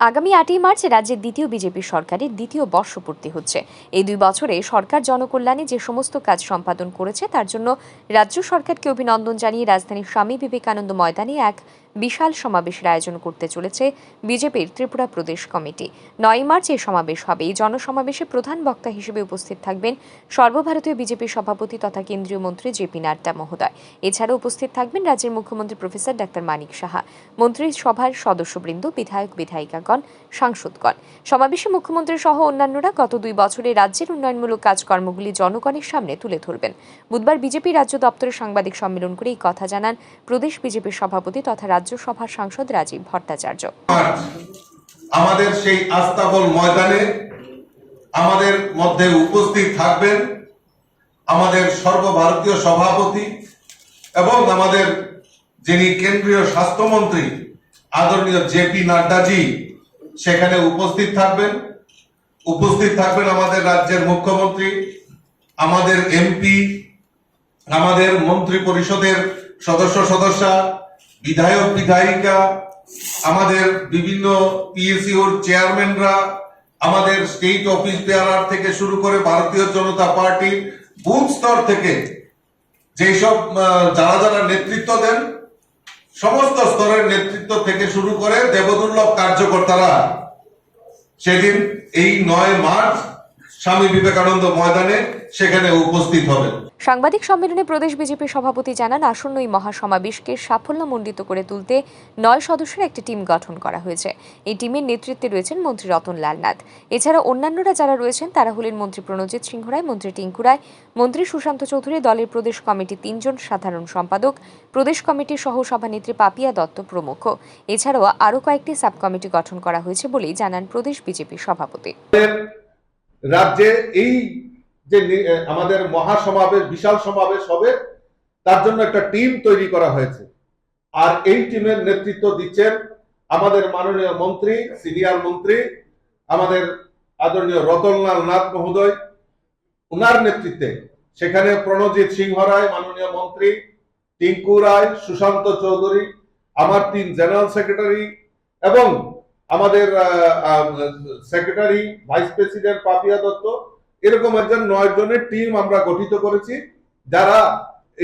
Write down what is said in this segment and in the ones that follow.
আগামী আটই মার্চ রাজ্যের দ্বিতীয় বিজেপি সরকারের দ্বিতীয় বর্ষপূর্তি হচ্ছে। এই দুই বছরে সরকার জনকল্যাণে যে সমস্ত কাজ সম্পাদন করেছে, তার জন্য রাজ্য সরকারকে অভিনন্দন জানিয়ে রাজধানীর স্বামী বিবেকানন্দ ময়দানে এক বিশাল সমাবেশের আয়োজন করতে চলেছে বিজেপির ত্রিপুরা প্রদেশ কমিটি। নয় মার্চ এই সমাবেশ হবে। এই জনসমাবেশে প্রধান বক্তা হিসেবে উপস্থিত থাকবেন সর্বভারতীয় বিজেপি সভাপতি তথা কেন্দ্রীয় মন্ত্রী জেপি নাড্ডা মহোদয়। এছাড়াও উপস্থিত থাকবেন রাজ্যের মুখ্যমন্ত্রী প্রফেসর ডাক্তার মানিক সাহা মন্ত্রিসভার সদস্যবৃন্দ, বিধায়ক বিধায়িকাগণ, সাংসদগণ। সমাবেশে মুখ্যমন্ত্রী সহ অন্যান্যরা গত দুই বছরে রাজ্যের উন্নয়নমূলক কাজকর্মগুলি জনগণের সামনে তুলে ধরবেন। বুধবার বিজেপি রাজ্য দপ্তরের সাংবাদিক সম্মেলন করে এই কথা জানান প্রদেশ বিজেপির সভাপতি তথা রাজ্যসভার সাংসদ রাজীব ভট্টাচার্য। আমাদের সেই আস্তাবল ময়দানে আমাদের মধ্যে উপস্থিত থাকবেন আমাদের সর্বভারতীয় সভাপতি এবং আমাদের যিনি কেন্দ্রীয় স্বাস্থ্যমন্ত্রী আদরণীয় জেপি নাড্ডাজি, সেখানে উপস্থিত থাকবেন। উপস্থিত থাকবেন আমাদের রাজ্যের মুখ্যমন্ত্রী, আমাদের এমপি, আমাদের মন্ত্রী পরিষদের সদস্য সদস্যা বিধায়ক, বিধায়িকা, আমাদের বিভিন্ন পিএসইউর চেয়ারম্যানরা, আমাদের স্টেট অফিস বেয়ারার থেকে শুরু করে ভারতীয় জনতা পার্টির বুথ স্তর থেকে যেসব যারা যারা নেতৃত্ব দেন, সমস্ত স্তরের নেতৃত্ব থেকে শুরু করে দেবদুর্লভ কার্যকর্তারা সেদিন এই নয় মার্চ স্বামী বিবেকানন্দ ময়দানে সেখানে উপস্থিত হবেন। সাংবাদিক সম্মেলনে প্রদেশ বিজেপির সভাপতি জানান আসন্ন এই মহাসমাবেশকে সাফল্যমণ্ডিত করে তুলতে নয় সদস্যের একটি টিম গঠন করা হয়েছে। এই টিমের নেতৃত্বে রয়েছেন মন্ত্রী রতন লাল নাথ। এছাড়া অন্যান্যরা যারা রয়েছেন তারা হলেন মন্ত্রী প্রণজিৎ সিংহ রায় মন্ত্রী টিঙ্কু রায় মন্ত্রী সুশান্ত চৌধুরী দলের প্রদেশ কমিটির তিনজন সাধারণ সম্পাদক প্রদেশ কমিটির সহ সভানেত্রী পাপিয়া দত্ত প্রমুখ। এছাড়াও আরও কয়েকটি সাব কমিটি গঠন করা হয়েছে বলেই জানান প্রদেশ বিজেপির সভাপতি। রাজ্যে এই যে আমাদের মহাসমাবেশ, বিশাল সমাবেশ হবে, তার জন্য একটা টিম তৈরি করা হয়েছে। আর এই টিমের নেতৃত্ব দিচ্ছেন আমাদের মাননীয় মন্ত্রী, সিনিয়র মন্ত্রী, আমাদের আদরণীয় রতনলাল নাথ মহোদয়। উনার নেতৃত্বে সেখানে প্রণজিৎ সিংহ রায়, মাননীয় মন্ত্রী, টিঙ্কু রায়, সুশান্ত চৌধুরী, আমার তিন জেনারেল সেক্রেটারি এবং আমাদের secretary vice president Papia Dutta, এরকম একজন নয় জনের টিম আমরা গঠিত করেছি, যারা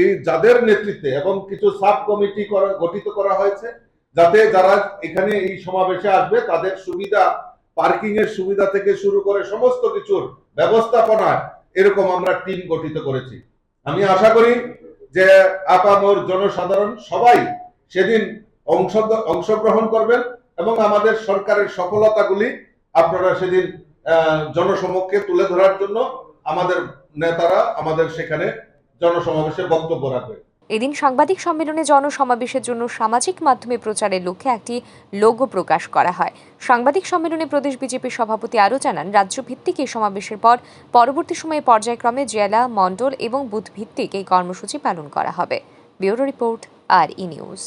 এই যাদের নেতৃত্বে এবং কিছু সাব কমিটি গঠিত করা হয়েছে, যাতে যারা এখানে এই সমাবেশে আসবে, তাদের সুবিধা পার্কিং এর সুবিধা থেকে শুরু করে সমস্ত কিছুর ব্যবস্থাপনায় এরকম আমরা টিম গঠিত করেছি। আমি আশা করি যে আপামর জনসাধারণ সবাই সেদিন অংশ, অংশগ্রহণ করবেন। এবং আমাদের সরকারের সফলতাগুলি আপনারা সেদিন জনসমক্ষে তুলে ধরার জন্য আমাদের নেতারা আমাদের সেখানে জনসমাবেশে বক্তব্য রাখবে এদিন সাংবাদিক সম্মেলনে জনসমাবেশের জন্য সামাজিক মাধ্যমে প্রচারের লক্ষ্যে একটি লোগো প্রকাশ করা হয়। সাংবাদিক সম্মেলনে প্রদেশ বিজেপির সভাপতি আরও জানান রাজ্য ভিত্তিক এই সমাবেশের পর পরবর্তী সময়ে পর্যায়ক্রমে জেলা, মণ্ডল এবং বুথ ভিত্তিক এই কর্মসূচি পালন করা হবে। ব্যুরো রিপোর্ট, আর ই নিউজ।